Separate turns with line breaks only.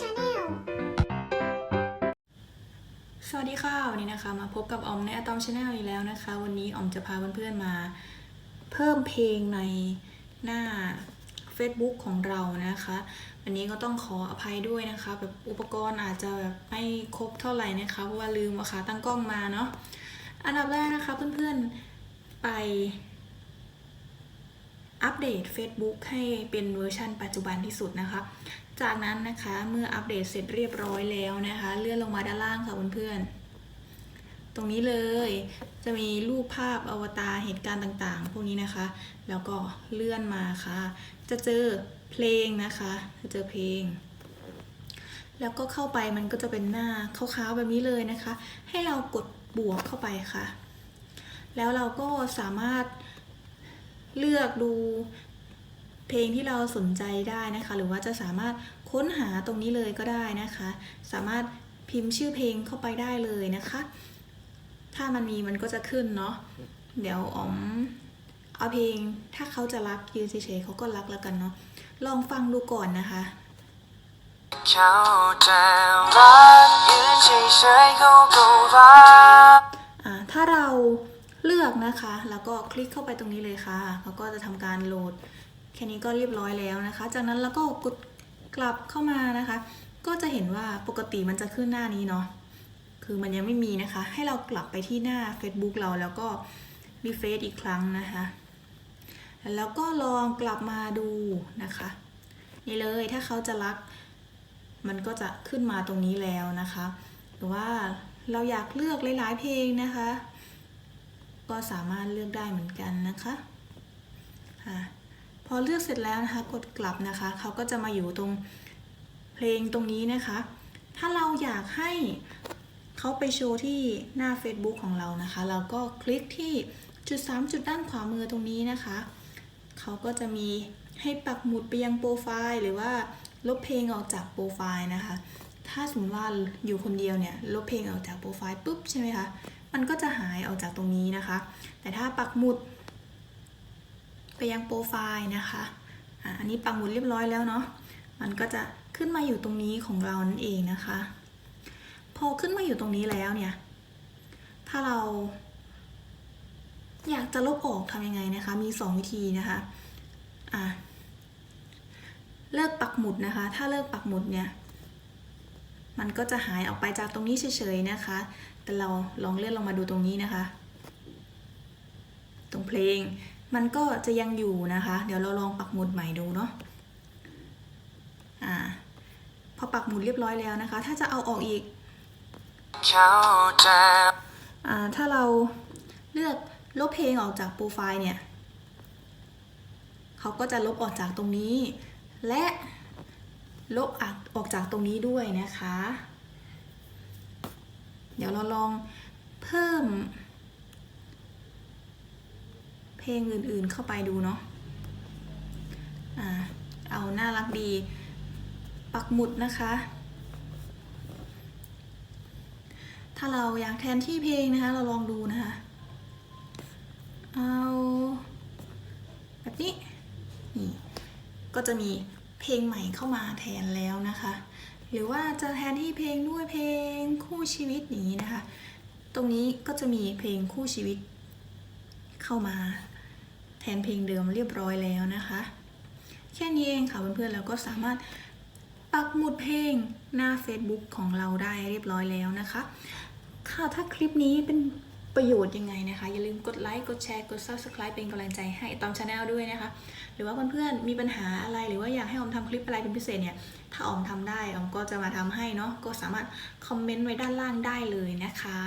ชาแนล
สวัสดีค่ะวันนี้นะคะ มาพบกับออมในอะตอมชาแนลอีกแล้วนะคะ วันนี้ออมจะพาเพื่อนๆมา เพิ่มเพลงในหน้า Facebook ของเรานะคะ วันนี้ก็ต้องขออภัยด้วยนะคะแบบอุปกรณ์อาจจะแบบไม่ครบเท่าไหร่นะคะเพราะว่าลืมเอาขาตั้งกล้องมาเนาะอันดับแรกนะคะเพื่อนๆไปอัปเดต Facebook ให้เป็นเวอร์ชันปัจจุบันที่สุดนะคะ จากนั้นนะคะเมื่ออัปเดตเสร็จเรียบร้อยแล้วนะคะ เลื่อนลงมาด้านล่างค่ะเพื่อนๆตรงนี้เลยจะมีรูปภาพอวตารเหตุการณ์ต่างๆ พวกนี้นะคะ แล้วก็เลื่อนมาค่ะ จะเจอเพลงนะคะจะเจอเพลง แล้วก็เข้าไปมันก็จะเป็นหน้าขาวๆแบบนี้เลยนะคะ ให้เรากดบวกเข้าไปค่ะ แล้วเราก็สามารถเลือกดู ลงที่เราสนใจได้นะคะ หรือว่าจะสามารถค้นหาตรงนี้เลยก็ได้นะคะ สามารถพิมพ์ชื่อเพลงเข้าไปได้เลยนะคะ ถ้ามันมีมันก็จะขึ้นเนาะเดี๋ยวอ๋อมเอาเพลงถ้าเขาจะรักยืนเฉยๆเขาก็รักแล้วกันเนาะลองฟังดูก่อนนะคะ
เขาจะรักยืนเฉยๆเขาก็รัก
อ่าถ้าเราเลือกนะคะ แล้วก็คลิกเข้าไปตรงนี้เลยค่ะเขาก็จะทำการโหลด แค่นี้ก็เรียบร้อยแล้วนะคะ จากนั้นเราก็กดกลับเข้ามานะคะ ก็จะเห็นว่าปกติมันจะขึ้นหน้านี้เนาะคือมันยังไม่มีนะคะ ให้เรากลับไปที่หน้า Facebook เราแล้วก็รีเฟซอีกครั้งนะคะ แล้วก็ลองกลับมาดูนะคะ นี่เลยถ้าเขาจะรัก มันก็จะขึ้นมาตรงนี้แล้วนะคะ หรือว่าเราอยากเลือกหลายๆเพลงนะคะ ก็สามารถเลือกได้เหมือนกันนะคะ อะ พอเลือกเสร็จแล้วนะคะ กดกลับนะคะ เขาก็จะมาอยู่ตรงเพลงตรงนี้นะคะ ถ้าเราอยากให้เขาไปโชว์ที่หน้า Facebook ของเรานะคะ เราก็คลิกที่จุด 3 จุดด้านขวามือตรงนี้นะคะ เขาก็จะมีให้ปักหมุดไปยังโปรไฟล์ หรือว่าลบเพลงออกจากโปรไฟล์นะคะ ถ้าสมมติว่าอยู่คนเดียวเนี่ยลบเพลงออกจากโปรไฟล์ปุ๊บใช่ไหมคะ มันก็จะหายออกจากตรงนี้นะคะ แต่ถ้าปักหมุด ไปยังโปรไฟล์นะคะอันนี้ปักหมุดเรียบร้อยแล้วเนาะ มันก็จะขึ้นมาอยู่ตรงนี้ของเรานั่นเองนะคะ พอขึ้นมาอยู่ตรงนี้แล้วเนี่ย ถ้าเรา อยากจะลบออกทำยังไงนะคะ มี 2 วิธีนะคะอะเลิกปักหมุดนะคะ ถ้าเลิกปักหมุดเนี่ย มันก็จะหายออกไปจากตรงนี้เฉยๆนะคะ แต่เราลองเลื่อนลงมาดูตรงนี้นะคะ ตรงเพลง มันก็จะยังอยู่นะคะ เดี๋ยวเราลองปักหมุดใหม่ดูเนาะอ่าพอปักหมุดเรียบร้อยแล้วนะคะ ถ้าจะเอาออกอีก
เขาจะ
อ่าถ้าเราเลือกลบเพลงออกจากโปรไฟล์เนี่ยเขาก็จะลบออกจากตรงนี้ และลบออกออกจากตรงนี้ด้วยนะคะ เดี๋ยวเราลองเพิ่ม เพลงอื่นๆเข้าไปดูเนาะอ่าเอาน่ารักดี ปักหมุดนะคะ ถ้าเราอยากแทนที่เพลงนะคะ เราลองดูนะคะ เอาแบบนี้นี่ก็จะมีเพลงใหม่เข้ามาแทนแล้วนะคะ หรือว่าจะแทนที่เพลงด้วยเพลงคู่ชีวิตอย่างนี้นะคะ ตรงนี้ก็จะมีเพลงคู่ชีวิตเข้ามา ทนเพลงเดิมเรียบร้อยแล้วนะคะ แค่นี้เองค่ะเพื่อนๆแล้วก็สามารถปักหมุดเพลงหน้า Facebook ของเราได้เรียบร้อยแล้วนะคะ ค่ะถ้าคลิปนี้เป็นประโยชน์ยังไงนะคะ อย่าลืมกดไลค์ กดแชร์ กด subscribe เป็นกำลังใจให้ตอมชาแนลด้วยนะคะ หรือว่าเพื่อนๆมีปัญหาอะไรหรือว่าอยากให้ออมทำคลิปอะไรเป็นพิเศษเนี่ย ถ้าออมทำได้ออมก็จะมาทำให้เนาะก็สามารถคอมเมนต์ไว้ด้านล่างได้เลยนะคะ